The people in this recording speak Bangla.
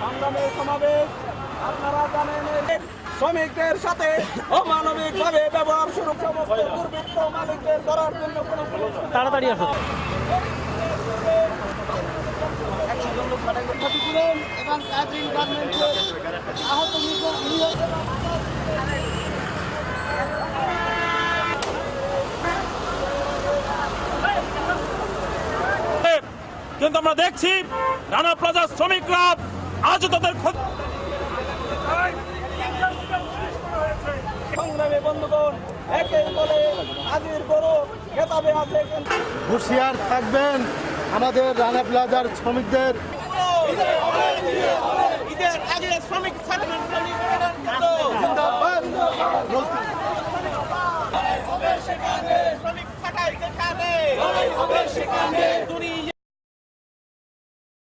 সংগ্রামের সমাবেশ আপনারা জানেন শ্রমিকদের সাথে অমানবিক ভাবে ব্যবহার শুরু সমস্ত দুর্বৃত্ত মালিকদের করার জন্য কোনো তাড়াতাড়ি আসো। ক্ষতিপূরণ এবং কাজিং গার্মেন্টসের আহত নিহত- নিহত কিন্তু আমরা দেখছি রানা প্লাজা শ্রমিকরা আজও তাদের সংগ্রামী বন্ধুগণ বলে আজির বড় খেতাবে আছে হুঁশিয়ার থাকবেন আমাদের রানা প্লাজার শ্রমিকদের। ঈদের আগে শ্রমিক